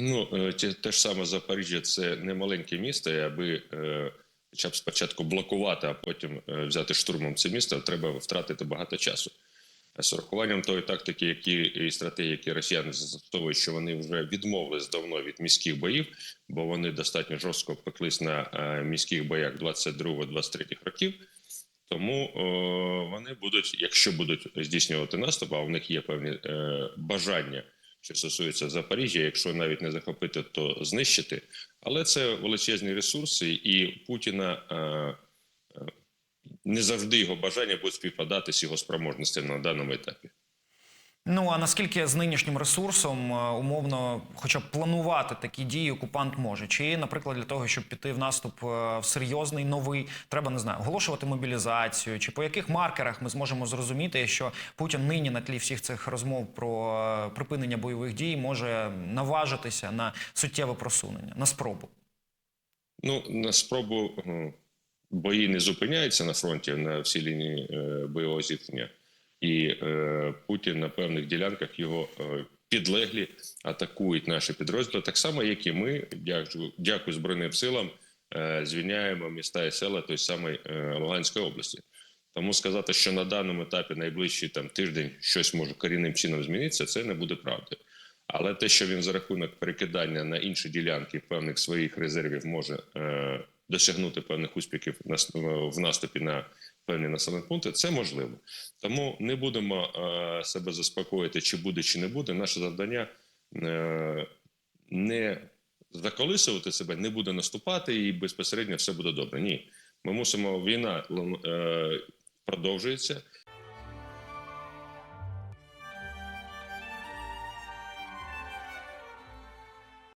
Ну, те, те ж саме Запоріжжя це не маленьке місто, і аби е, хоча б спочатку блокувати, а потім е, взяти штурмом це місто, треба втратити багато часу. З урахуванням тої тактики, які і стратегії, які росіяни застосовують, що вони вже відмовились давно від міських боїв, бо вони достатньо жорстко пеклись на е, міських боях 22-23 років. Тому е, вони будуть, якщо будуть здійснювати наступ, а у них є певні е, бажання, що стосується Запоріжжя, якщо навіть не захопити, то знищити. Але це величезні ресурси, і Путіна е, е, не завжди його бажання буде співпадати з його спроможностями на даному етапі. Ну а наскільки з нинішнім ресурсом е, умовно, хоча б планувати такі дії, окупант може? Чи, наприклад, для того, щоб піти в наступ е, в серйозний новий, треба не знаю, оголошувати мобілізацію, чи по яких маркерах ми зможемо зрозуміти, що Путін нині на тлі всіх цих розмов про е, припинення бойових дій може наважитися на суттєве просунення, на спробу? Ну, на спробу бої не зупиняються на фронті на всій лінії бойового зіткнення, і е, Путін на певних ділянках його е, підлеглі атакують наші підрозділи, так само, як і ми, дякую, дякую Збройним силам, е, звільняємо міста і села той самої е, Луганської області. Тому сказати, що на даному етапі найближчий там тиждень щось може корінним чином змінитися, це не буде правдою. Але те, що він за рахунок перекидання на інші ділянки певних своїх резервів може е, досягнути певних успіхів в наступі на певні населені пункти, це можливо. Тому не будемо е, себе заспокоїти, чи буде, чи не буде. Наше завдання е, не заколисувати себе, не буде наступати, і безпосередньо все буде добре. Ні, ми мусимо війна е, продовжується.